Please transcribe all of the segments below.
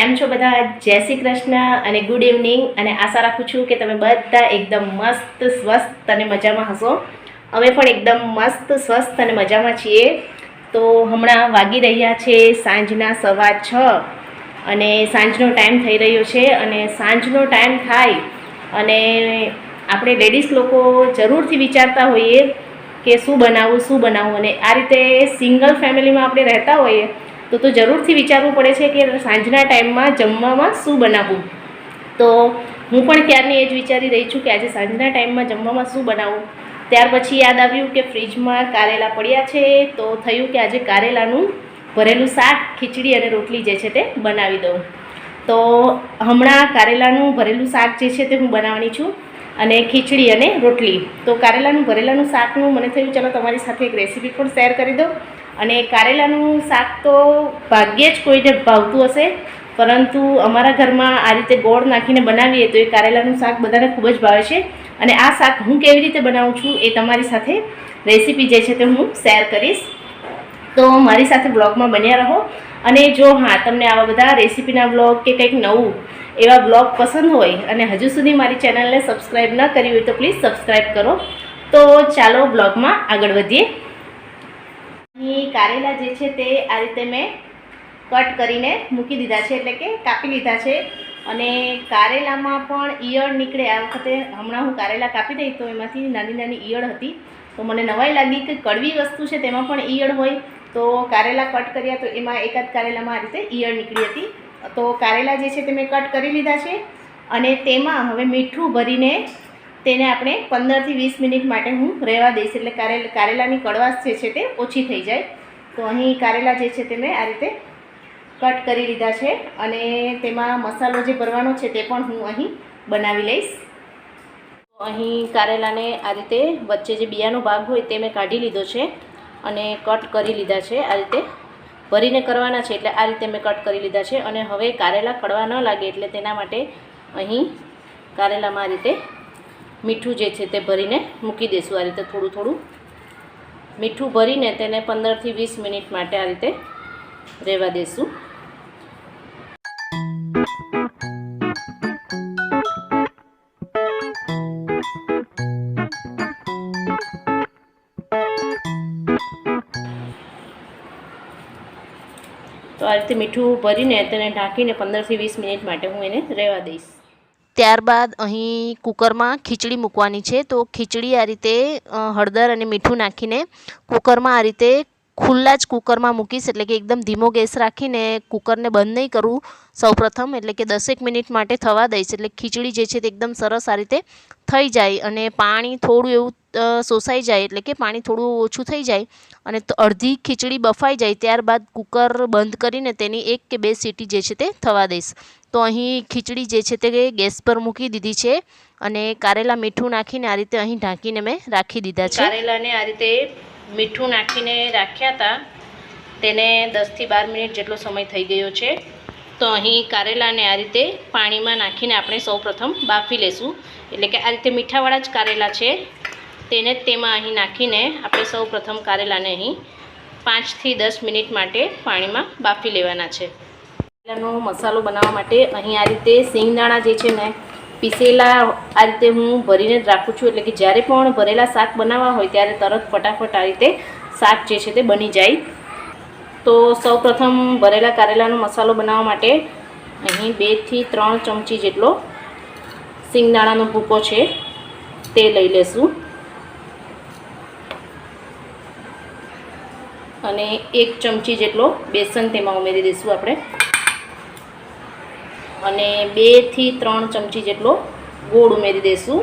કેમ છો બધા? જય શ્રી કૃષ્ણ અને ગુડ ઇવનિંગ અને આશા રાખું છું કે તમે બધા એકદમ મસ્ત, સ્વસ્થ અને મજામાં હશો. અમે પણ એકદમ મસ્ત, સ્વસ્થ અને મજામાં છીએ. તો હમણાં વાગી રહ્યા છે સાંજના સવા છ અને સાંજનો ટાઈમ થઈ રહ્યો છે અને સાંજનો ટાઈમ થાય અને આપણે લેડીઝ લોકો જરૂરથી વિચારતા હોઈએ કે શું બનાવવું શું બનાવવું અને આ રીતે સિંગલ ફેમિલીમાં આપણે રહેતા હોઈએ તો તો જરૂરથી વિચારવું પડે છે કે સાંજના ટાઈમમાં જમવામાં શું બનાવવું? તો હું પણ ત્યારની એ જ વિચારી રહી છું કે આજે સાંજના ટાઈમમાં જમવામાં શું બનાવવું? ત્યાર પછી યાદ આવ્યું કે ફ્રીજમાં કારેલા પડ્યા છે, તો થયું કે આજે કારેલાનું ભરેલું શાક, ખીચડી અને રોટલી જે છે તે બનાવી દઉં. તો હમણાં કારેલાનું ભરેલું શાક જે છે તે હું બનાવવાની છું અને ખીચડી અને રોટલી. તો કારેલાનું ભરેલાનું શાકનું મને થયું, ચાલો તમારી સાથે એક રેસીપી પણ શેર કરી દઉં. અને કારેલાનું શાક તો ભાગ્યે જ કોઈને ભાવતું હશે, પરંતુ અમારા ઘરમાં આ રીતે ગોળ નાખીને બનાવીએ તો એ કારેલાનું શાક બધાને ખૂબ જ ભાવે છે. અને આ શાક હું કેવી રીતે બનાવું છું એ તમારી સાથે રેસીપી જે છે તે હું શેર કરીશ. તો મારી સાથે બ્લોગમાં બન્યા રહો. અને જો હા, તમને આવા બધા રેસીપીના બ્લોગ કે કંઈક નવું એવા બ્લોગ પસંદ હોય અને હજુ સુધી મારી ચેનલને સબસ્ક્રાઈબ ન કરી હોય તો પ્લીઝ સબસ્ક્રાઈબ કરો. તો ચાલો બ્લોગમાં આગળ વધીએ. કારેલા જે છે તે આ રીતે મેં કટ કરીને મૂકી દીધા છે, એટલે કે કાપી લીધા છે. અને કારેલામાં પણ ઈયળ નીકળે. આ વખતે હમણાં હું કારેલા કાપી દઈ, તો એમાંથી નાની નાની ઈયળ હતી. તો મને નવાઈ લાગી કે કડવી વસ્તુ છે, તેમાં પણ ઈયળ હોય. તો કારેલા કટ કર્યા તો એમાં એકાદ કારેલામાં આ રીતે ઈયળ નીકળી હતી. તો કારેલા જે છે તે મેં કટ કરી લીધા છે. અને તેમાં હવે મીઠું ભરીને તેને આપણે પંદરથી વીસ મિનિટ માટે હું રહેવા દઈશ. એટલે કારેલ, કારેલાની કડવાશ જે છે તે ઓછી થઈ જાય. તો અહીં કારેલા જે છે તે મેં આ રીતે કટ કરી લીધા છે અને તેમાં મસાલો જે ભરવાનો છે તે પણ હું અહીં બનાવી લઈશ. અહીં કારેલાને આ રીતે વચ્ચે જે બિયાનો ભાગ હોય તે મેં કાઢી લીધો છે અને કટ કરી લીધા છે આ રીતે. ભરીને કરવાના છે એટલે આ રીતે મેં કટ કરી લીધા છે અને હવે કારેલા કડવા ન લાગે એટલે તેના માટે અહીં કારેલામાં આ રીતે મીઠું જે છે તે ભરીને મૂકી દઈશું આ રીતે થોડું થોડું. મીઠું ભરીને તેને પંદરથી વીસ મિનિટ માટે આ રીતે રહેવા દઈશું તો આ રીતે મીઠું ભરીને તેને ઢાંકીને પંદરથી વીસ મિનિટ માટે હું એને રહેવા દઈશ. ત્યારબાદ અહીં કુકરમાં ખીચડી મૂકવાની છે. તો ખીચડી આ રીતે હળદર અને મીઠું નાખીને કુકરમાં આ રીતે ખુલ્લા જ કુકરમાં મૂકીશ. એટલે કે એકદમ ધીમો ગેસ રાખીને કુકરને બંધ નહીં કરવું સૌપ્રથમ એટલે કે દસેક મિનિટ માટે થવા દઈશ. એટલે ખીચડી જે છે તે એકદમ સરસ આ રીતે થઈ જાય અને પાણી થોડું એવું શોષાઈ જાય. એટલે કે પાણી થોડું ઓછું થઈ જાય અને અડધી ખીચડી બફાઈ જાય. ત્યારબાદ કુકર બંધ કરીને તેની એક કે બે સીટી જે છે તે થવા દઈશ. તો અહીં ખીચડી જે છે તે ગેસ પર મૂકી દીધી છે અને કારેલા મીઠું નાખીને આ રીતે અહીં ઢાંકીને મેં રાખી દીધા છે. કારેલાને આ રીતે મીઠું નાખીને રાખ્યા હતા. તેને દસથી બાર મિનિટ જેટલો સમય થઈ ગયો છે. તો અહીં કારેલાને આ રીતે પાણીમાં નાખીને આપણે સૌપ્રથમ બાફી લેશું. એટલે કે આ રીતે મીઠાવાળા જ કારેલા છે. તેને તેમાં અહીં નાખીને આપણે સૌપ્રથમ કારેલાને અહીં પાંચથી દસ મિનિટ માટે પાણીમાં બાફી લેવાના છે. કારેલાનો મસાલો બનાવવા માટે અહીં આ રીતે સિંગદાણા જે છે ને પીસેલા આ રીતે હું ભરીને જ રાખું છું. એટલે કે જ્યારે પણ ભરેલા શાક બનાવવા હોય ત્યારે તરત ફટાફટ આ રીતે શાક જે છે તે બની જાય. તો સૌપ્રથમ ભરેલા કારેલાનો મસાલો બનાવવા માટે અહીં બેથી ત્રણ ચમચી જેટલો સિંગદાણાનો ભૂકો છે તે લઈ લેશું. અને એક ચમચી જેટલો બેસન તેમાં ઉમેરી દઈશું આપણે. અને બેથી ત્રણ ચમચી જેટલો ગોળ ઉમેરી દઈશું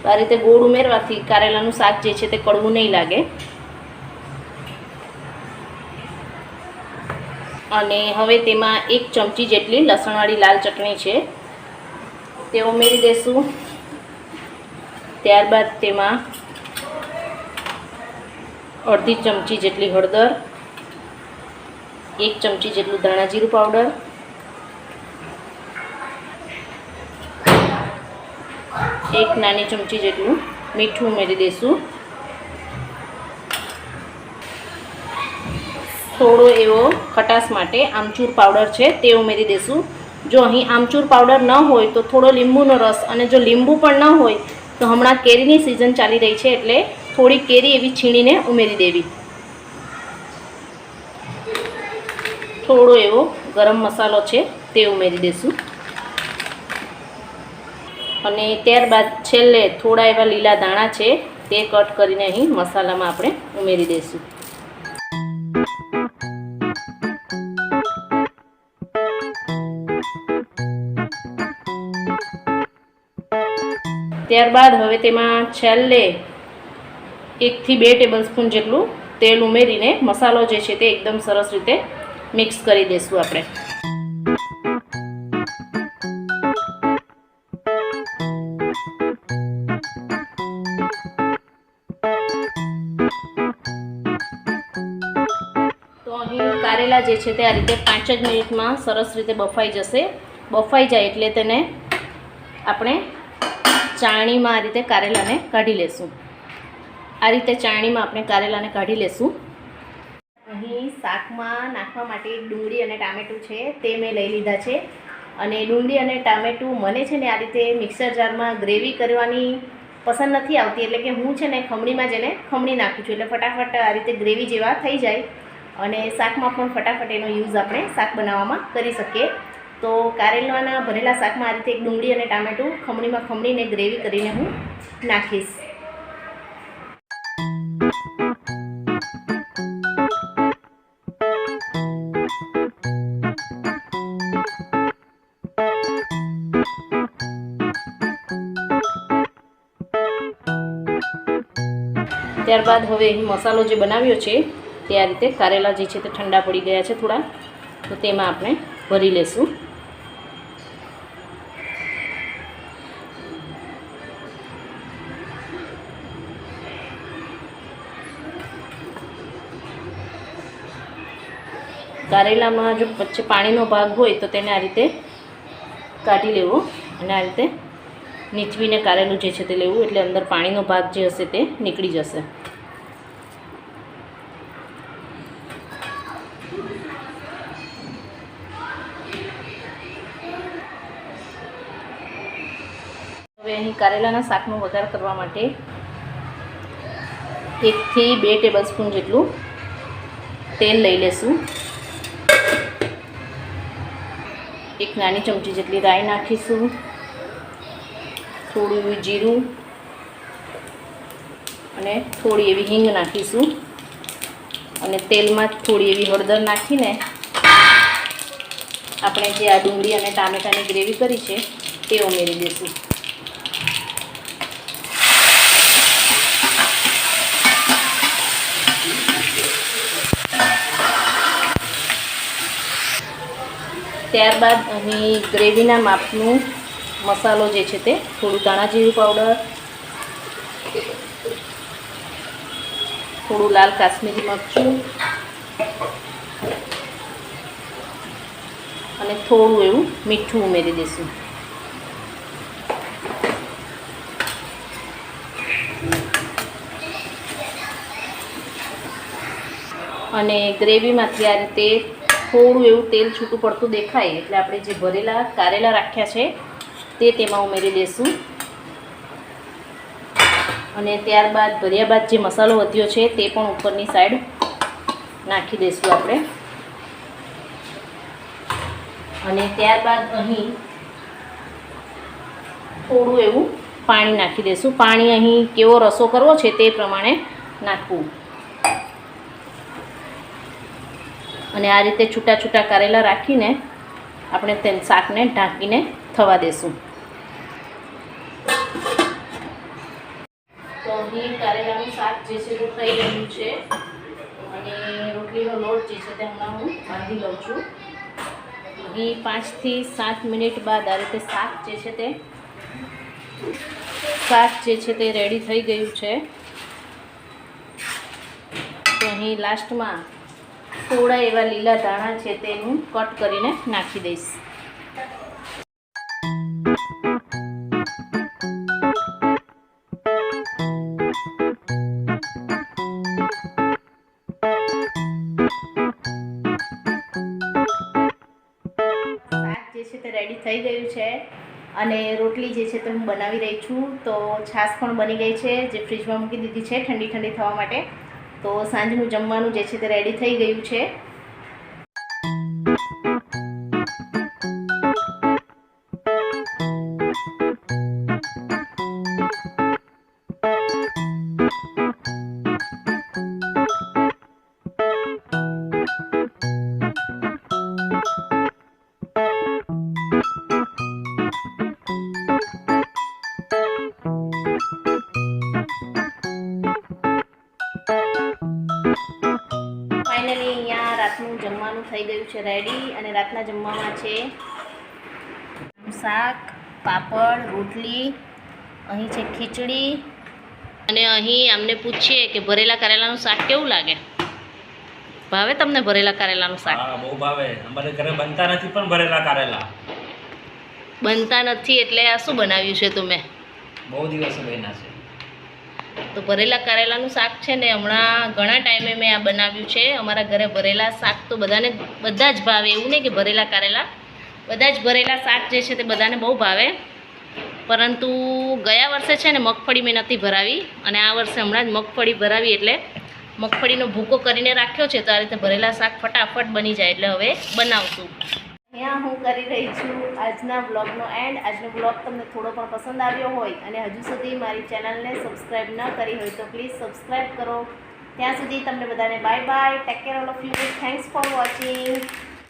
તો આ રીતે ગોળ ઉમેરવાથી કારેલાનું શાક જે છે તે કડવું નહીં લાગે. અને હવે તેમાં એક ચમચી જેટલી લસણવાળી લાલ ચટણી છે. તે ઉમેરી દઈશું ત્યારબાદ તેમાં અડધી ચમચી જેટલી હળદર, એક ચમચી જેટલું ધાણા જીરું પાવડર એક નાની ચમચી જેટલું મીઠું ઉમેરી દઈશું થોડો એવો ખટાશ માટે આમચૂર પાવડર છે તે ઉમેરી દઈશું જો અહીં આમચૂર પાવડર ન હોય તો થોડો લીંબુનો રસ અને જો લીંબુ પણ ન હોય તો હમણાં કેરીની સિઝન ચાલી રહી છે એટલે થોડી કેરી એવી છીણીને ઉમેરી દેવી. થોડો એવો ગરમ મસાલો છે તે ઉમેરી દઈશું અને ત્યારબાદ છેલ્લે થોડા એવા લીલા દાણા છે, તે કટ કરીને અહીં મસાલામાં આપણે ઉમેરી દઈશું. ત્યારબાદ હવે તેમાં છેલ્લે એકથી બે ટેબલ સ્પૂન જેટલું તેલ ઉમેરીને મસાલો જે છે તે એકદમ સરસ રીતે મિક્સ કરી દઈશું આપણે. જે છે તે આ રીતે પાંચ જ મિનિટમાં સરસ રીતે બફાઈ જશે. બફાઈ જાય એટલે તેને આપણે ચાણીમાં આ રીતે કારેલાને કાઢી લેશું. આ રીતે ચાણીમાં આપણે કારેલાને કાઢી લેશું. અહીં શાકમાં નાખવા માટે ડુંગળી અને ટામેટું છે તે મેં લઈ લીધા છે. અને ડુંગળી અને ટામેટું મને છે ને આ રીતે મિક્સર જારમાં ગ્રેવી કરવાની પસંદ નથી આવતી. એટલે કે હું છે ને ખમણીમાં જઈને ખમણી નાખું છું. એટલે ફટાફટ આ રીતે ગ્રેવી જેવા થઈ જાય. અને શાકમાં પણ ફટાફટ એનો યુઝ આપણે શાક બનાવવામાં કરી શકીએ. તો કારેલાના ભરેલા શાકમાં આ રીતે એક ડુંગળી અને ટામેટું ખમણીમાં ખમણીને ગ્રેવી કરીને હું નાખીશ. ત્યારબાદ હવે મસાલો જે બનાવ્યો છે તે આ રીતે કારેલા જે છે તે ઠંડા પડી ગયા છે થોડા. તો તેમાં આપણે ભરી લેશું. કારેલામાં જો વચ્ચે પાણીનો ભાગ હોય તો તેને આ રીતે કાઢી લેવો અને આ રીતે નીચવીને કારેલું જે છે તે લેવું એટલે અંદર પાણીનો ભાગ જે હશે તે નીકળી જશે. હવે અહીં કારેલાના શાકનો વઘાર કરવા માટે એકથી બે ટેબલ સ્પૂન જેટલું તેલ લઈ લેશું. એક નાની ચમચી જેટલી રાઈ નાખીશું. થોડું જીરું અને થોડી એવી હિંગ નાખીશું. અને તેલમાં થોડી એવી હળદર નાખીને આપણે જે આ ડુંગળી અને ટામેટાની ગ્રેવી કરી છે તે ઉમેરી દઈશું ત્યારબાદ અહીં ગ્રેવીના માપનું મસાલો જે છે તે, થોડું ધાણા જીરું પાવડર, થોડું લાલ કાશ્મીરી મરચું અને થોડું એવું મીઠું ઉમેરી દઈશું. અને ગ્રેવીમાંથી આ રીતે થોડું એવું તેલ છૂટું પડતું દેખાય એટલે આપણે જે ભરેલા, કારેલા રાખ્યા છે, તે તેમાં ઉમેરી દઈશું અને ત્યારબાદ ભર્યા બાદ જે મસાલો વધ્યો છે, તે પણ ઉપરની સાઈડ નાખી દઈશું આપણે. અને ત્યારબાદ અહીં થોડું એવું પાણી નાખી દઈશું પાણી અહીં કેવો રસો કરવો છે તે પ્રમાણે નાખવું. અને આ રીતે છૂટા છૂટા કારેલા રાખીને આપણે તે શાકને ઢાંકીને થવા દેશું. તો અહીં કારેલાનું શાક જે છે તે થઈ ગયું છે. અને રોટલીનો લોટ જે છે તે હમણાં હું બાંધી લઉં છું. અહીં પાંચથી સાત મિનિટ બાદ આ રીતે શાક જે છે તે શાક જે છે તે રેડી થઈ ગયું છે. તો અહીં લાસ્ટમાં થોડા એવા લીલા ધાણા છે તે હું કટ કરીને નાખી દઈશ. શાક જે છે તે રેડી થઈ ગયું છે અને રોટલી જે છે તે હું બનાવી રહી છું. તો છાશ પણ બની ગઈ છે, જે ફ્રીજમાં મૂકી દીધી છે ઠંડી ઠંડી થવા માટે. તો સાંજનું જમવાનું જે છે તે રેડી થઈ ગયું છે. જમવાનું થઈ ગયું છે રેડી અને રાતના જમવામાં છે. શાક પાપડ રોટલી અહીં છે ખીચડી. અને અહીં આમને પૂછીએ કે ભરેલા કરેલાનું શાક કેવું લાગે? ભાવે તમને ભરેલા કારેલાનું શાક? હા બહુ ભાવે. અમારે ઘરે બનતા નથી પણ ભરેલા કારેલા. બનતા નથી એટલે આ શું બનાવ્યું છે તમે બહુ દિવસો બન્યા છે. તો ભરેલા કારેલાનું શાક છે ને હમણાં ઘણા ટાઈમે મેં આ બનાવ્યું છે. અમારા ઘરે ભરેલા શાક તો બધાને, બધા જ ભાવે. એવું નહીં કે ભરેલા કારેલા. બધા જ ભરેલા શાક જે છે તે બધાને બહુ ભાવે. પરંતુ ગયા વર્ષે છે ને મગફળી મેં નથી ભરાવી. અને આ વર્ષે હમણાં જ મગફળી ભરાવી એટલે મગફળીનો ભૂકો કરીને રાખ્યો છે. તો આ રીતે ભરેલા શાક ફટાફટ બની જાય એટલે હવે બનાવશું. અહીંયા હું કરી રહી છું આજના બ્લોગનો એન્ડ આજનો બ્લોગ તમને થોડો પણ પસંદ આવ્યો હોય અને હજુ સુધી મારી ચેનલને સબસ્ક્રાઈબ ન કરી હોય તો પ્લીઝ સબસ્ક્રાઈબ કરો. ત્યાં સુધી તમને બધાને bye bye take care all of you thanks for watching